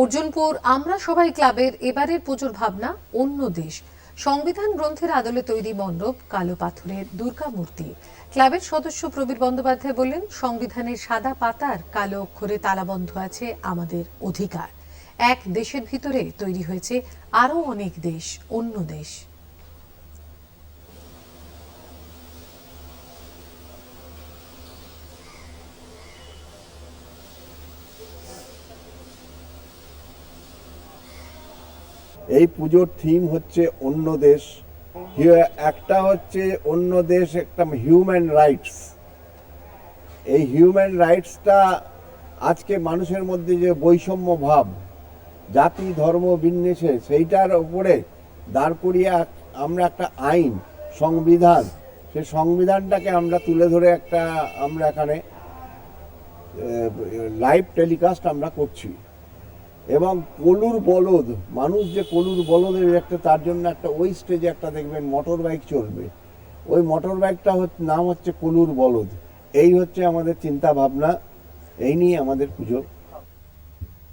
অর্জুনপুর, আমরা সবাই ক্লাবের এবারের পুজোর ভাবনা অন্য দেশ। সংবিধান গ্রন্থের আদলে তৈরি মণ্ডপ, কালো পাথরের দুর্গা মূর্তি। ক্লাবের সদস্য প্রবীর বন্দ্যোপাধ্যায় বললেন, সংবিধানের সাদা পাতার কালো অক্ষরে তালাবন্ধ আছে আমাদের অধিকার। এক দেশের ভিতরে তৈরি হয়েছে আরও অনেক দেশ, অন্য দেশ। এই পুজোর থিম হচ্ছে অন্য দেশ। একটা হচ্ছে অন্য দেশ, একটা হিউম্যান রাইটস এই হিউম্যান রাইটসটা আজকে মানুষের মধ্যে যে বৈষম্য ভাব, জাতি, ধর্ম, বিন্যাসে, সেইটার উপরে দাঁড় করিয়ে আমরা একটা আইন, সংবিধান, সে সংবিধানটাকে আমরা তুলে ধরে একটা আমরা এখানে লাইভ টেলিকাস্ট আমরা করছি। এবং কলুর বলদ, মানুষ যে কলুর বলদের একটা তার জন্য একটা ওই স্টেজে একটা দেখবেন মোটর বাইক চলবে। ওই মোটর বাইকটা নাম হচ্ছে কলুর বলদ। এই হচ্ছে আমাদের চিন্তা ভাবনা, এই নিয়ে আমাদের পুজো।